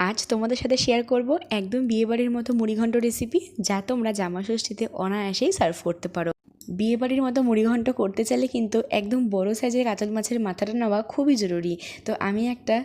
আজ তোমাদের সাথে শেয়ার করব একদম বিয়েবাড়ির মতো মুড়িঘণ্ট রেসিপি যা তোমরা জামাষষ্ঠীতে অনায়াসেই সার্ভ করতে পারো। বিয়েবাড়ির মতো মুড়িঘণ্ট করতে চাইলে কিন্তু একদম বড় সাইজের কাতল মাছের মাথাটা নেওয়া খুবই জরুরি। তো আমি একটা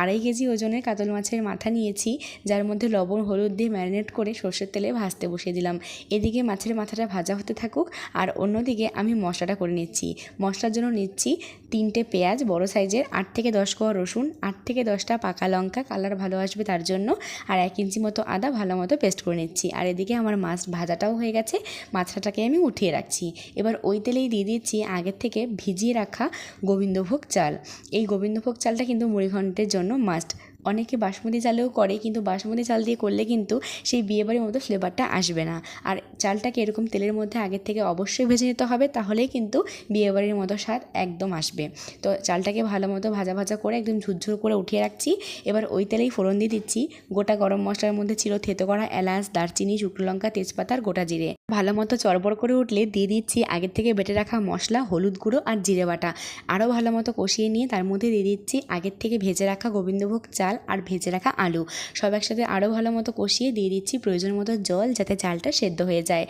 আড়াই কেজি ওজনের কাতল মাছের মাথা নিয়েছি, যার মধ্যে লবণ, হলুদ দিয়ে ম্যারিনেট করে সর্ষের তেলে ভাজতে বসিয়ে দিলাম। এদিকে মাছের মাথাটা ভাজা হতে থাকুক, আর অন্যদিকে আমি মশলাটা করে নিচ্ছি। মশলার জন্য নিচ্ছি তিনটে পেঁয়াজ, বড় সাইজের আট থেকে দশ কোয়া রসুন, আট থেকে দশটা পাকা লঙ্কা, কালার ভালো আসবে তার জন্য, আর এক ইঞ্চি মতো আদা ভালো মতো পেস্ট করে নিচ্ছি। আর এদিকে আমার মাছ ভাজাটাও হয়ে গেছে, মাছটাকে আমি উঠিয়ে রাখছি। এবার ওই তেলেই দিয়ে দিচ্ছি আগের থেকে ভিজিয়ে রাখা গোবিন্দভোগ চাল। এই গোবিন্দভোগ চালটা কিন্তু মুড়িঘণ্টের জন্য মাস্ট অনেকে বাসমতি চালেও করে, কিন্তু বাসমতি চাল দিয়ে করলে কিন্তু সেই বিয়েবাড়ির মতো ফ্লেভারটা আসবে না। আর চালটাকে এরকম তেলের মধ্যে আগের থেকে অবশ্যই ভেজে নিতে হবে, তাহলেই কিন্তু বিয়েবাড়ির মতো স্বাদ একদম আসবে। তো চালটাকে ভালো মতো ভাজা ভাজা করে একদম ঝুরঝুর করে উঠিয়ে রাখছি। এবার ওই তেলেই ফোড়ন দিয়ে দিচ্ছি গোটা গরম মশলার মধ্যে ছিল থেতো করা এলাচ, দারচিনি, শুকনো লঙ্কা, তেজপাতা আর গোটা জিরে। ভালো মতো চড়বড় করে উঠলে দিয়ে দিচ্ছি আগের থেকে বেটে রাখা মশলা, হলুদ গুঁড়ো আর জিরে বাটা। আরও ভালো মতো কষিয়ে নিয়ে তার মধ্যে দিয়ে দিচ্ছি আগের থেকে ভেজে রাখা গোবিন্দভোগ চাল আর ভেজে রাখা আলু। সব একসাথে আরও ভালো মতো কষিয়ে দিয়ে দিচ্ছি প্রয়োজন মতো জল যাতে চালটা সেদ্ধ হয়ে যায়।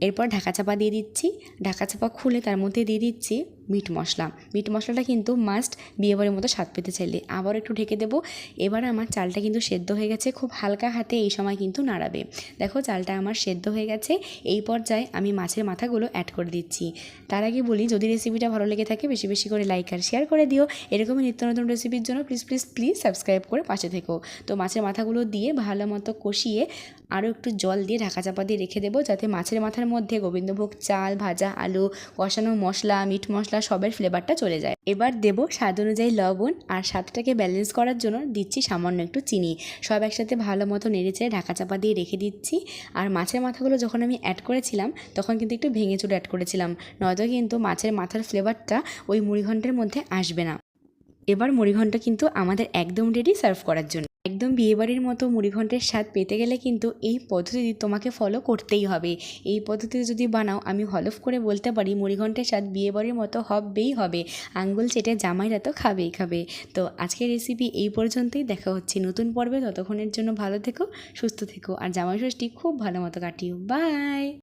এরপর ঢাকা চাপা দিয়ে দিচ্ছি। ঢাকা চাপা খুলে তার মধ্যে দিয়ে দিচ্ছি মিট মশলা। মিট মশলাটা কিন্তু মাস্ট বিয়েবাড়ির মতো স্বাদ পেতে চাইলে। আবার একটু ঢেকে দেবো। এবার আমার চালটা কিন্তু সেদ্ধ হয়ে গেছে। খুব হালকা হাতে এই সময় কিন্তু নাড়াবে। দেখো, চালটা আমার সেদ্ধ হয়ে গেছে। এই পর্যায়ে আমি মাছের মাথাগুলো অ্যাড করে দিচ্ছি। তার আগে বলি, যদি রেসিপিটা ভালো লেগে থাকে, বেশি বেশি করে লাইক আর শেয়ার করে দিও। এরকমই নিত্য নতুন রেসিপির জন্য প্লিজ প্লিজ প্লিজ সাবস্ক্রাইব করে পাশে থেকো। তো মাছের মাথাগুলো দিয়ে ভালো মতো কষিয়ে আরও একটু জল দিয়ে ঢাকা চাপা দিয়ে রেখে দেবো। যাতে মাছের মাথার মধ্যে গোবিন্দভোগ চাল, ভাজা, আলু, কষানো মশলা, মিট মশলা সবের ফ্লেভারটা চলে যায়। এবার দেবো স্বাদ অনুযায়ী লবণ আর স্বাদটাকে ব্যালেন্স করার জন্য দিচ্ছি সামান্য একটু চিনি। সব একসাথে ভালো মতো নেড়েচেড়ে ঢাকা চাপা দিয়ে রেখে দিচ্ছি। আর মাছের মাথাগুলো যখন আমি অ্যাড করেছিলাম, তখন কিন্তু একটু ভেঙে চুড়ে অ্যাড করেছিলাম। নয়তো কিন্তু মাছের মাথার ফ্লেভারটা ওই মুড়িঘণ্টের মধ্যে আসবে না। এবার মুড়িঘণ্ট কিন্তু আমাদের একদম রেডি সার্ভ করার জন্য। একদম বিয়েবাড়ির মতো মুড়িঘণ্টের স্বাদ পেতে গেলে কিন্তু এই পদ্ধতি তোমাকে ফলো করতেই হবে। এই পদ্ধতিতে যদি বানাও, আমি হলফ করে বলতে পারি মুড়িঘণ্টের স্বাদ বিয়েবাড়ির মতো হবেই হবে। আঙ্গুল চেটে জামাইরা তো খাবেই খাবে। তো আজকের রেসিপি এই পর্যন্তই। দেখা হচ্ছে নতুন পর্বে। ততক্ষণের জন্য ভালো থেকো, সুস্থ থেকো। আর জামাই ষষ্ঠী খুব ভালো মতো কাটিও। বাই